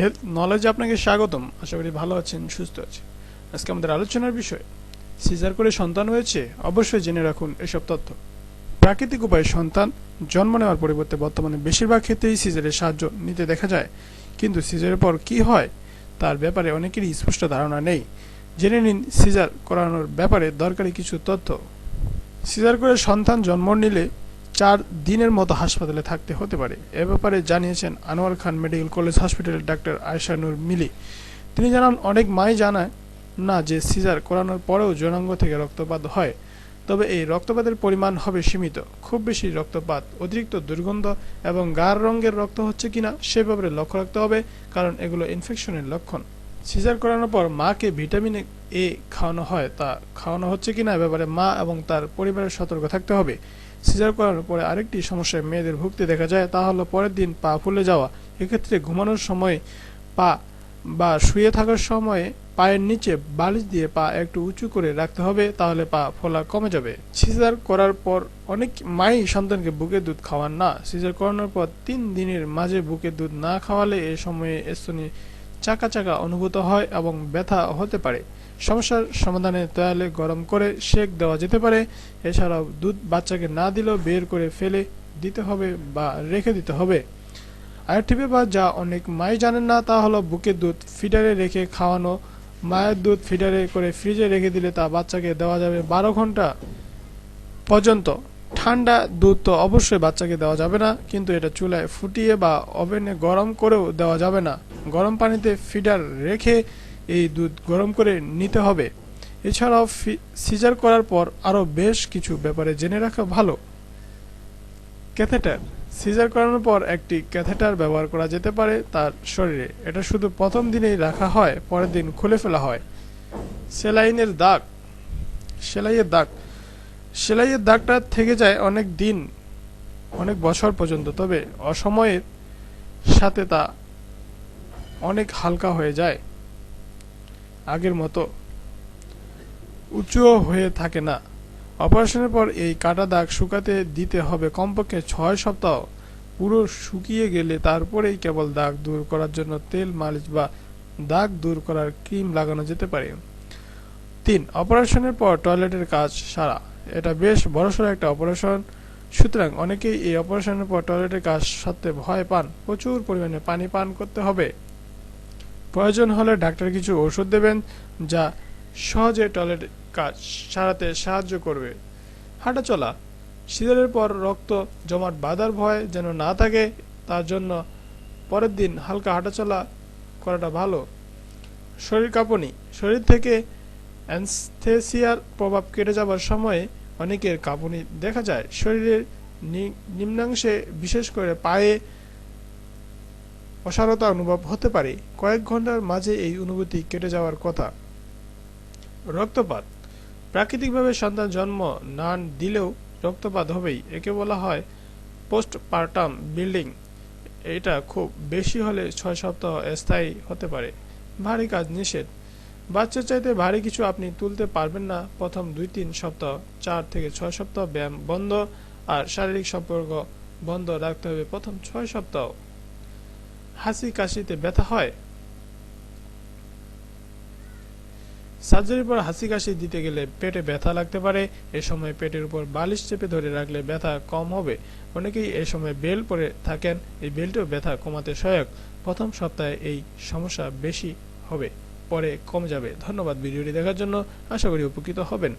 Health নলেজে আপনাকে স্বাগতম। আশা করি ভালো আছেন, সুস্থ আছেন। আজকে আমাদের আলোচনার বিষয়, সিজার করে সন্তান হয়েছে, অবশ্যই জেনে রাখুন এসব তথ্য। প্রাকৃতিক উপায়ে সন্তান জন্ম নেওয়ার পরিবর্তে বর্তমানে বেশিরভাগ ক্ষেত্রেই সিজারের সাহায্য নিতে দেখা যায়। কিন্তু সিজারের পর কি হয়, তার ব্যাপারে অনেকেরই স্পষ্ট ধারণা নেই। জেনে নিন সিজার করানোর ব্যাপারে দরকারি কিছু তথ্য। সিজার করে সন্তান জন্ম নিলে চার দিনের মতো হাসপাতালে থাকতে হতে পারে। এ ব্যাপারে জানিয়েছেন আনোয়ার খান মেডিকেল কলেজ হসপিটালের ডাক্তার আয়শা নূর মিলি। তিনি জানান, অনেক মাই জানায় না যে সিজার করানোর পরেও জনাঙ্গ থেকে রক্তপাত হয়, তবে এই রক্তপাতের পরিমাণ হবে সীমিত। খুব বেশি রক্তপাত, অতিরিক্ত দুর্গন্ধ এবং গাঢ় রঙের রক্ত হচ্ছে কিনা সে ব্যাপারে লক্ষ্য রাখতে হবে, কারণ এগুলো ইনফেকশনের লক্ষণ। সিজার করানোর পর মাকে ভিটামিন এ খাওয়ানো হয়, তা খাওয়ানো হচ্ছে কিনা ব্যাপারে মা এবং তার পরিবারের সতর্ক থাকতে হবে। সিজার করানোর পরে আরেকটি সমস্যায় মেয়েদের ভুগতে দেখা যায়, তা হলো পরের দিন পা ফুলে যাওয়া। এক্ষেত্রে ঘুমানোর সময় পা বা শুয়ে থাকার সময়ে পায়ের নিচে বালিশ দিয়ে পা একটু উঁচু করে রাখতে হবে, তাহলে পা ফোলা কমে যাবে। সিজার করার পর অনেক মাই সন্তানকে বুকের দুধ খাওয়ান না। সিজার করানোর পর তিন দিনের মাঝে বুকের দুধ না খাওয়ালে এ সময়ে স্তনী চাকা চাকা অনুভূত হয় এবং ব্যথা হতে পারে। সমস্যার সমাধানে তোয়ালে গরম করে সেক দেওয়া যেতে পারে। এছাড়াও দুধ বাচ্চাকে না দিলেও বের করে ফেলে দিতে হবে বা রেখে দিতে হবে। আরেকটি ব্যাপার যা অনেক মাই জানেন না তা হলো বুকের দুধ ফিডারে রেখে খাওয়ানো। মায়ের দুধ ফিডারে করে ফ্রিজে রেখে দিলে তা বাচ্চাকে দেওয়া যাবে বারো ঘণ্টা পর্যন্ত। ঠান্ডা দুধ তো অবশ্যই বাচ্চাকে দেওয়া যাবে না, কিন্তু এটা চুলায় ফুটিয়ে বা ওভেনে গরম করেও দেওয়া যাবে না। গরম পানিতে ফিডার রেখে এই দুধ গরম করে নিতে হবে। এছাড়াও সিজার করার পর আরও বেশ কিছু ব্যাপারে জেনে রাখা ভালো। ক্যাথেটার সিজার করানোর পর একটি ক্যাথেটার ব্যবহার করা যেতে পারে তার শরীরে। এটা শুধু প্রথম দিনেই রাখা হয়, পরের দিন খুলে ফেলা হয়। সেলাইনের দাগ সেলাইয়ের দাগ সেলাইয়ের দাগটা থেকে যায় অনেক দিন, অনেক বছর পর্যন্ত। তবে অসময়ের সাথে তা অনেক হালকা হয়ে যায়। আগের মতো উঁচুও হয়ে থাকে না। অপারেশনের পর এই কাটা দাগ শুকাতে দিতে হবে। কমপক্ষে ছয় সপ্তাহ পুরো শুকিয়ে গেলে তারপরেই কেবল দাগ দূর করার জন্য তেল, মালিশ বা দাগ দূর করার ক্রিম লাগানো যেতে পারে। তিন, অপারেশনের পর টয়লেটের কাজ সারা। এটা বেশ বড়সড় একটা অপারেশন। সুতরাং অনেকেই এই অপারেশনের পর টয়লেটের কাজ সারতে ভয় পান। প্রচুর পরিমাণে পানি পান করতে হবে। প্রয়োজন হলে ডাক্তার কিছু ওষুধ দেবেন যা সহজে টয়লেট কাজ সারাতে সাহায্য করবে। হাঁটা চলা সিজারের পর রক্ত জমাট বাঁধার ভয় যেন না থাকে, তার জন্য পরের দিন হালকা হাঁটাচলা করাটা ভালো। শরীর কাঁপুনি, শরীর থেকে অ্যানস্থেসিয়ার প্রভাব কেটে যাবার সময়ে অনেকের কাঁপুনি দেখা যায়। শরীরের নিম্নাংশে বিশেষ করে পায়ে অসারতা অনুভব হতে পারে। কয়েক ঘণ্টার মাঝে এই অনুভূতি কেটে যাওয়ার কথা। রক্তপাত। প্রাকৃতিকভাবে সন্তান জন্ম না দিলেও রক্তপাত হবেই। একে বলা হয় পোস্টপার্টাম বিল্ডিং। এটা খুব বেশি হলে ছয় সপ্তাহ স্থায়ী হতে পারে। ভারী কাজ নিষেধ। বাচ্চার চাইতে ভারী কিছু আপনি তুলতে পারবেন না। প্রথম দুই তিন সপ্তাহ, চার থেকে ছয় সপ্তাহ ব্যায়াম বন্ধ আর শারীরিক সম্পর্ক বন্ধ রাখতে হবে প্রথম ছয় সপ্তাহ। হাসি কাশিতে ব্যথা হয়। সার্জারির পর হাসি কাশি দিতে গেলে পেটে ব্যথা লাগতে পারে। এ সময় পেটের উপর বালিশ চেপে ধরে রাখলে ব্যথা কম হবে। অনেকেই এ সময় বেল পরে থাকেন। এই বেল্টও ব্যথা কমাতে সহায়ক। প্রথম সপ্তাহে এই সমস্যা বেশি হবে, পরে কমে যাবে। ধন্যবাদ ভিডিওটি দেখার জন্য। আশা করি উপকৃত হবেন।